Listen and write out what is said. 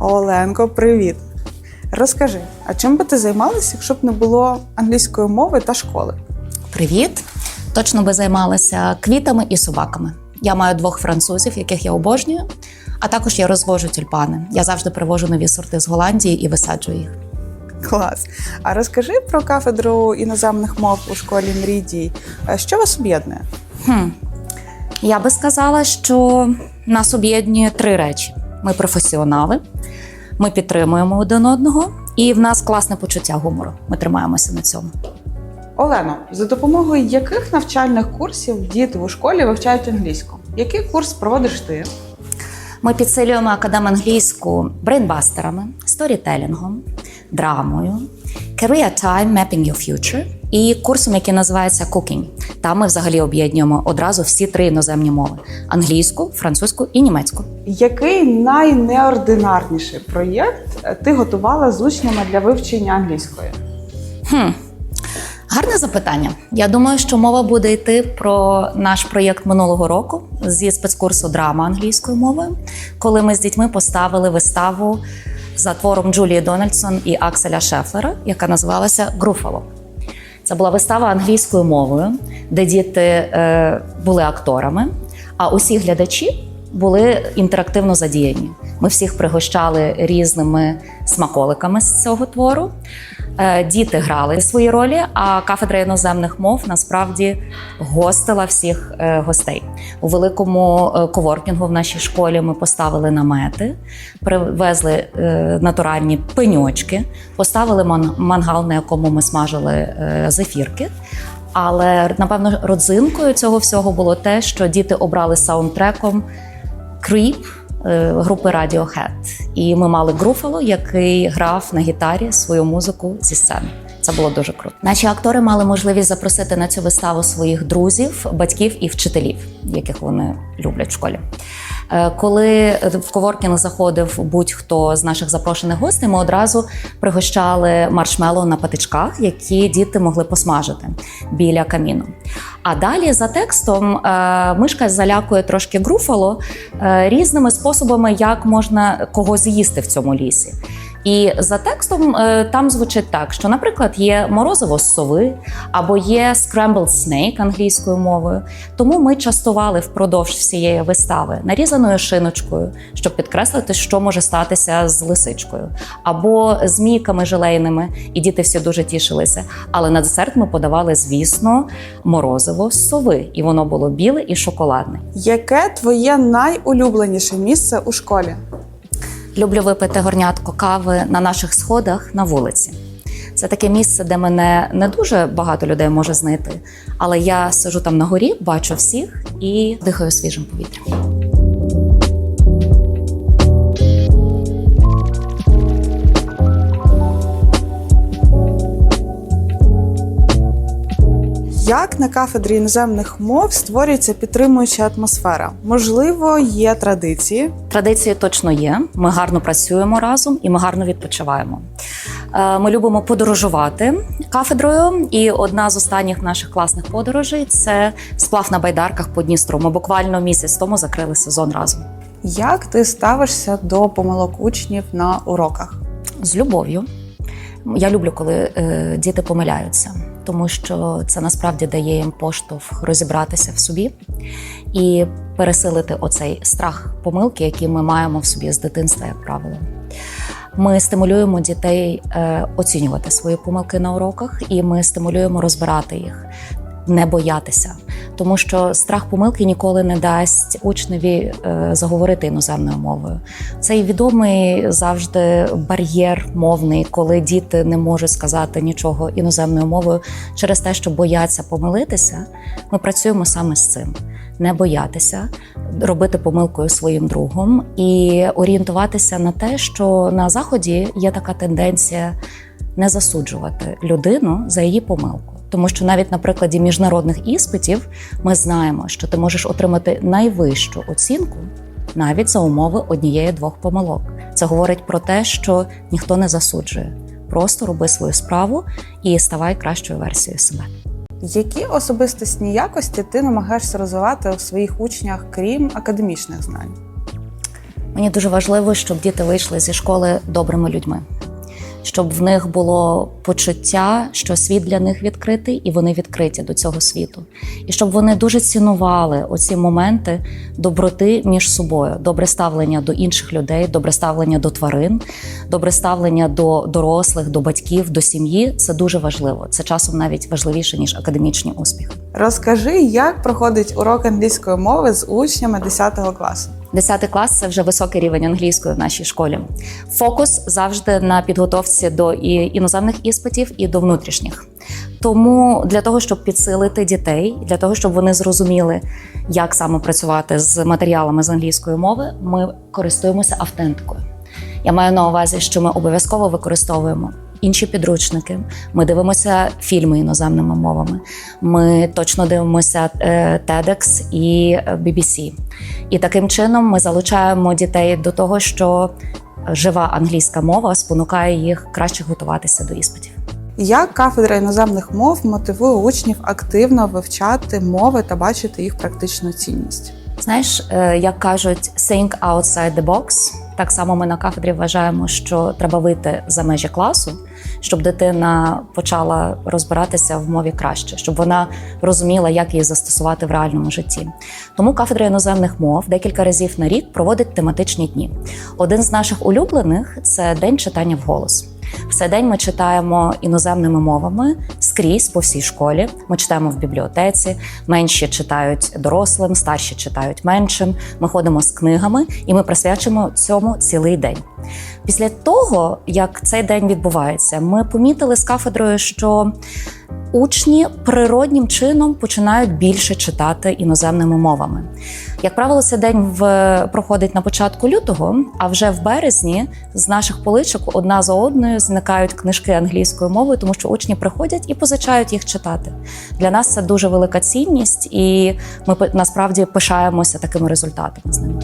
Оленко, привіт. Розкажи, а чим би ти займалася, якщо б не було англійської мови та школи? Привіт! Точно би займалася квітами і собаками. Я маю двох французів, яких я обожнюю, а також я розвожу тюльпани. Я завжди привожу нові сорти з Голландії і висаджую їх. Клас. А розкажи про кафедру іноземних мов у школі Мрій дій. Е, Що вас об'єднує? Хм. Я би сказала, що нас об'єднує три речі: ми професіонали, ми підтримуємо один одного, і в нас класне почуття гумору. Ми тримаємося на цьому. Олено, за допомогою яких навчальних курсів діти у школі вивчають англійську? Який курс проводиш ти? Ми підсилюємо академ англійську брейнбастерами, сторітелінгом, драмою, Career Time Mapping Your Future і курсом, який називається Cooking. Там ми взагалі об'єднуємо одразу всі три іноземні мови: англійську, французьку і німецьку. Який найнеординарніший проєкт ти готувала з учнями для вивчення англійської? Хм. Гарне запитання. Я думаю, що мова буде йти про наш проєкт минулого року зі спецкурсу драма англійською мовою, коли ми з дітьми поставили виставу за твором Джулії Дональдсон і Акселя Шефлера, яка називалася Груфало. Це була вистава англійською мовою, де діти е, були акторами, а усі глядачі були інтерактивно задіяні. Ми всіх пригощали різними смаколиками з цього твору. Е, Діти грали свої ролі, а кафедра іноземних мов насправді гостила всіх е, гостей. У великому е, коворкінгу в нашій школі ми поставили намети, привезли натуральні пеньочки, поставили ман- мангал, на якому ми смажили зефірки. Але напевно родзинкою цього всього було те, що діти обрали саундтреком Creep групи Radiohead. І ми мали Груфало, який грав на гітарі свою музику зі сцени. Це було дуже круто. Наші актори мали можливість запросити на цю виставу своїх друзів, батьків і вчителів, яких вони люблять в школі. Е, Коли в коворкінг заходив будь-хто з наших запрошених гостей, ми одразу пригощали маршмеллоу на патичках, які діти могли посмажити біля каміну. А далі за текстом е, мишка залякує трошки груфало е, різними способами, як можна кого з'їсти в цьому лісі. І за текстом е, там звучить так, що, наприклад, є морозиво з сови або є scrambled snake англійською мовою. Тому ми частували впродовж всієї вистави нарізаною шиночкою, щоб підкреслити, що може статися з лисичкою, або змійками желейними, і діти всі дуже тішилися. Але на десерт ми подавали, звісно, морозиво з сови, і воно було біле і шоколадне. Яке твоє найулюбленіше місце у школі? Люблю випити горнятко кави на наших сходах на вулиці. Це таке місце, де мене не дуже багато людей може знайти, але я сижу там на горі, бачу всіх і дихаю свіжим повітрям. Як на кафедрі іноземних мов створюється підтримуюча атмосфера? Можливо, є традиції. Традиції точно є. Ми гарно працюємо разом і ми гарно відпочиваємо. Е, Ми любимо подорожувати кафедрою. І одна з останніх наших класних подорожей це сплав на байдарках по Дністру. Ми буквально місяць тому закрили сезон разом. Як ти ставишся до помилок учнів на уроках? з любов'ю. Я люблю, коли е, діти помиляються, тому що це насправді дає їм поштовх розібратися в собі і пересилити оцей страх помилки, який ми маємо в собі з дитинства, як правило. Ми стимулюємо дітей е, оцінювати свої помилки на уроках, і ми стимулюємо розбирати їх, не боятися. Тому що страх помилки ніколи не дасть учневі е, заговорити іноземною мовою. Цей відомий завжди бар'єр мовний, коли діти не можуть сказати нічого іноземною мовою через те, що бояться помилитися. Ми працюємо саме з цим. Не боятися робити помилкою своїм другом і орієнтуватися на те, що на заході є така тенденція не засуджувати людину за її помилку. Тому що навіть на прикладі міжнародних іспитів ми знаємо, що ти можеш отримати найвищу оцінку навіть за умови однієї-двох помилок. Це говорить про те, що ніхто не засуджує. Просто роби свою справу і ставай кращою версією себе. Які особистісні якості ти намагаєшся розвивати у своїх учнях, крім академічних знань? Мені дуже важливо, щоб діти вийшли зі школи добрими людьми, щоб в них було почуття, що світ для них відкритий, і вони відкриті до цього світу. І щоб вони дуже цінували оці моменти доброти між собою, добре ставлення до інших людей, добре ставлення до тварин, добре ставлення до дорослих, до батьків, до сім'ї. Це дуже важливо. Це часом навіть важливіше ніж академічні успіхи. Розкажи, як проходить урок англійської мови з учнями 10 класу. 10 клас це вже високий рівень англійської в нашій школі. Фокус завжди на підготовці до і- іноземних іспитів і до внутрішніх. Тому для того, щоб підсилити дітей, для того, щоб вони зрозуміли, як саме працювати з матеріалами з англійської мови, ми користуємося автентикою. Я маю на увазі, що ми обов'язково використовуємо інші підручники. Ми дивимося фільми іноземними мовами. Ми точно дивимося е, TEDx і е, BBC. І таким чином ми залучаємо дітей до того, що жива англійська мова спонукає їх краще готуватися до іспитів. Як кафедра іноземних мов мотивує учнів активно вивчати мови та бачити їх практичну цінність? Знаєш, е, як кажуть, think outside the box. Так само ми на кафедрі вважаємо, що треба вийти за межі класу, щоб дитина почала розбиратися в мові краще, щоб вона розуміла, як її застосувати в реальному житті. Тому кафедра іноземних мов декілька разів на рік проводить тематичні дні. Один з наших улюблених це день читання вголос. В цей день ми читаємо іноземними мовами скрізь по всій школі. Ми читаємо в бібліотеці, менші читають дорослим, старші читають меншим. Ми ходимо з книгами і ми присвячуємо цьому цілий день. Після того, як цей день відбувається, ми помітили з кафедрою, що учні природнім чином починають більше читати іноземними мовами. Як правило, цей день в проходить на початку лютого, а вже в березні з наших поличок одна за одною зникають книжки англійською мовою, тому що учні приходять і позичають їх читати. Для нас це дуже велика цінність, і ми насправді пишаємося такими результатами з ними.